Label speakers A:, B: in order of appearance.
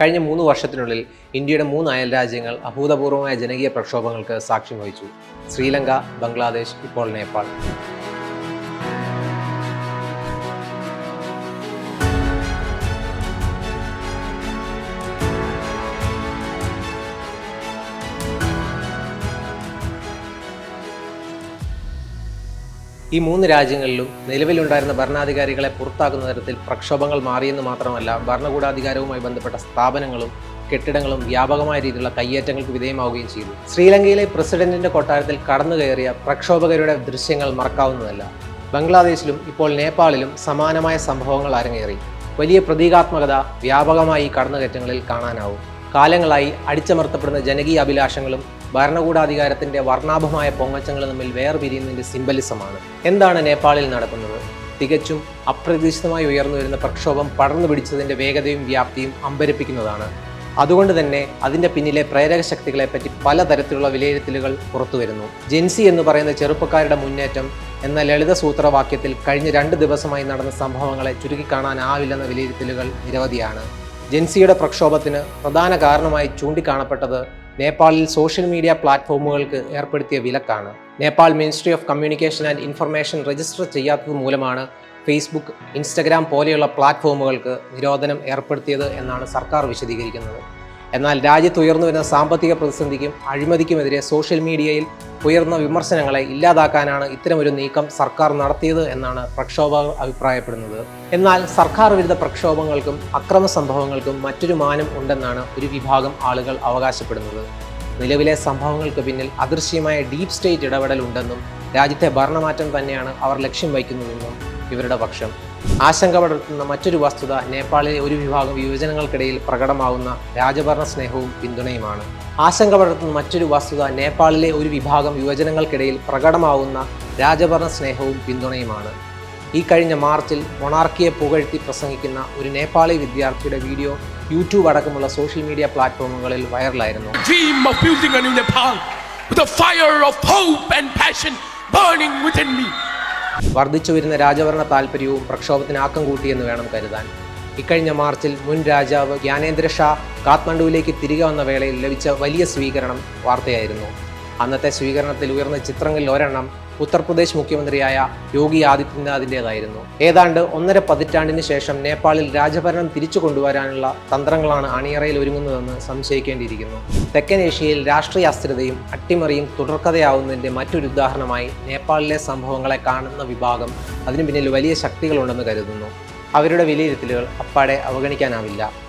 A: കഴിഞ്ഞ മൂന്ന് വർഷത്തിനുള്ളിൽ ഇന്ത്യയുടെ മൂന്ന് അയൽ രാജ്യങ്ങൾ അഭൂതപൂർവമായ ജനകീയ പ്രക്ഷോഭങ്ങൾക്ക് സാക്ഷ്യം വഹിച്ചു. ശ്രീലങ്ക ബംഗ്ലാദേശ് ഇപ്പോൾ നേപ്പാൾ. ഈ മൂന്ന് രാജ്യങ്ങളിലും നിലവിലുണ്ടായിരുന്ന ഭരണാധികാരികളെ പുറത്താക്കുന്ന തരത്തിൽ പ്രക്ഷോഭങ്ങൾ മാറിയെന്ന് മാത്രമല്ല ഭരണകൂടാധികാരവുമായി ബന്ധപ്പെട്ട സ്ഥാപനങ്ങളും കെട്ടിടങ്ങളും വ്യാപകമായ രീതിയിലുള്ള കയ്യേറ്റങ്ങൾക്ക് വിധേയമാവുകയും ചെയ്തു. ശ്രീലങ്കയിലെ പ്രസിഡന്റിന്റെ കൊട്ടാരത്തിൽ കടന്നു കയറിയ പ്രക്ഷോഭകരുടെ ദൃശ്യങ്ങൾ മറക്കാവുന്നതല്ല. ബംഗ്ലാദേശിലും ഇപ്പോൾ നേപ്പാളിലും സമാനമായ സംഭവങ്ങൾ അരങ്ങേറി. വലിയ പ്രതീകാത്മകത വ്യാപകമായി ഈ കടന്നുകയറ്റങ്ങളിൽ കാണാനാവും. കാലങ്ങളായി അടിച്ചമർത്തപ്പെടുന്ന ജനകീയ അഭിലാഷങ്ങളും ഭരണകൂടാധികാരത്തിന്റെ വർണാഭമായ പൊങ്ങച്ചങ്ങളും തമ്മിൽ വേർപിരിയുന്നതിന്റെ സിംബലിസമാണ്. എന്താണ് നേപ്പാളിൽ നടക്കുന്നത്? തികച്ചും അപ്രതീക്ഷിതമായി ഉയർന്നു വരുന്ന പ്രക്ഷോഭം പടർന്നു പിടിച്ചതിന്റെ വേഗതയും വ്യാപ്തിയും അമ്പരപ്പിക്കുന്നതാണ്. അതുകൊണ്ട് തന്നെ അതിന്റെ പിന്നിലെ പ്രേരക ശക്തികളെപ്പറ്റി പലതരത്തിലുള്ള വിലയിരുത്തലുകൾ പുറത്തുവരുന്നു ജെൻസി എന്ന് പറയുന്ന ചെറുപ്പക്കാരുടെ മുന്നേറ്റം എന്ന ലളിത സൂത്രവാക്യത്തിൽ കഴിഞ്ഞ രണ്ട് ദിവസമായി നടന്ന സംഭവങ്ങളെ ചുരുക്കിക്കാണാനാവില്ലെന്ന വിലയിരുത്തലുകൾ നിരവധിയാണ്. ജെൻസിയുടെ പ്രക്ഷോഭത്തിന് പ്രധാന കാരണമായി ചൂണ്ടിക്കാണപ്പെട്ടത് നേപ്പാളിൽ സോഷ്യൽ മീഡിയ പ്ലാറ്റ്ഫോമുകൾക്ക് ഏർപ്പെടുത്തിയ വിലക്കാണ്. Nepal ministry of communication and information register ചെയ്യാത്തത് മൂലമാണ് ഫേസ്ബുക്ക് ഇൻസ്റ്റഗ്രാം പോലെയുള്ള പ്ലാറ്റ്ഫോമുകൾക്ക് നിരോധനം ഏർപ്പെടുത്തിയത് എന്നാണ് സർക്കാർ വിശദീകരിക്കുന്നത്. എന്നാൽ രാജ്യത്ത് ഉയർന്നു വരുന്ന സാമ്പത്തിക പ്രതിസന്ധിക്കും അഴിമതിക്കുമെതിരെ സോഷ്യൽ മീഡിയയിൽ ഉയർന്ന വിമർശനങ്ങളെ ഇല്ലാതാക്കാനാണ് ഇത്തരമൊരു നീക്കം സർക്കാർ നടത്തിയത് എന്നാണ് പ്രക്ഷോഭകർ അഭിപ്രായപ്പെടുന്നത്. എന്നാൽ സർക്കാർ വിരുദ്ധ പ്രക്ഷോഭങ്ങൾക്കും അക്രമ സംഭവങ്ങൾക്കും മറ്റൊരു മാനം ഉണ്ടെന്നാണ് ഒരു വിഭാഗം ആളുകൾ അവകാശപ്പെടുന്നത്. നിലവിലെ സംഭവങ്ങൾക്ക് പിന്നിൽ അദൃശ്യമായ ഡീപ് സ്റ്റേറ്റ് ഇടപെടൽ ഉണ്ടെന്നും രാജ്യത്തെ ഭരണമാറ്റം തന്നെയാണ് അവർ ലക്ഷ്യം വയ്ക്കുന്നതെന്നും ഇവരുടെ പക്ഷം. ആശങ്ക പടർത്തുന്ന മറ്റൊരു വസ്തുത നേപ്പാളിലെ ഒരു വിഭാഗം യുവജനങ്ങൾക്കിടയിൽ പ്രകടമാകുന്ന രാജഭരണ സ്നേഹവും പിന്തുണയുമാണ്. ആശങ്ക പടർത്തുന്ന മറ്റൊരു വസ്തുത നേപ്പാളിലെ ഒരു വിഭാഗം യുവജനങ്ങൾക്കിടയിൽ പ്രകടമാകുന്ന രാജഭരണ സ്നേഹവും പിന്തുണയുമാണ്. ഈ കഴിഞ്ഞ മാർച്ചിൽ മൊണാർക്കിയെ പുകഴ്ത്തി പ്രസംഗിക്കുന്ന ഒരു നേപ്പാളി വിദ്യാർത്ഥിയുടെ വീഡിയോ യൂട്യൂബ് അടക്കമുള്ള സോഷ്യൽ മീഡിയ പ്ലാറ്റ്ഫോമുകളിൽ വൈറലായിരുന്നു.
B: With fire of hope and passion burning within me.
A: വർദ്ധിച്ചു വരുന്ന രാജഭരണ താല്പര്യവും പ്രക്ഷോഭത്തിന് ആക്കം കൂട്ടിയെന്ന് വേണം കരുതാൻ. ഇക്കഴിഞ്ഞ മാർച്ചിൽ മുൻ രാജാവ് ജ്ഞാനേന്ദ്ര ഷാ കാത്മണ്ഡുവിലേക്ക് തിരികെ വന്ന വേളയിൽ ലഭിച്ച വലിയ സ്വീകരണം വാർത്തയായിരുന്നു. അന്നത്തെ സ്വീകരണത്തിൽ ഉയർന്ന ചിത്രങ്ങളിൽ ഒരെണ്ണം ഉത്തർപ്രദേശ് മുഖ്യമന്ത്രിയായ യോഗി ആദിത്യനാഥിന്റെതായിരുന്നു. ഏതാണ്ട് ഒന്നര പതിറ്റാണ്ടിന് ശേഷം നേപ്പാളിൽ രാജഭരണം തിരിച്ചു കൊണ്ടുവരാനുള്ള തന്ത്രങ്ങളാണ് അണിയറയിൽ ഒരുങ്ങുന്നതെന്ന് സംശയിക്കേണ്ടിയിരിക്കുന്നു. തെക്കൻ ഏഷ്യയിൽ രാഷ്ട്രീയ അസ്ഥിരതയും അട്ടിമറിയും തുടർക്കഥയാവുന്നതിന്റെ മറ്റൊരു ഉദാഹരണമായി നേപ്പാളിലെ സംഭവങ്ങളെ കാണുന്ന വിഭാഗം അതിനു പിന്നിൽ വലിയ ശക്തികളുണ്ടെന്ന് കരുതുന്നു. അവരുടെ വിലയിരുത്തലുകൾ അപ്പാടെ അവഗണിക്കാനാവില്ല.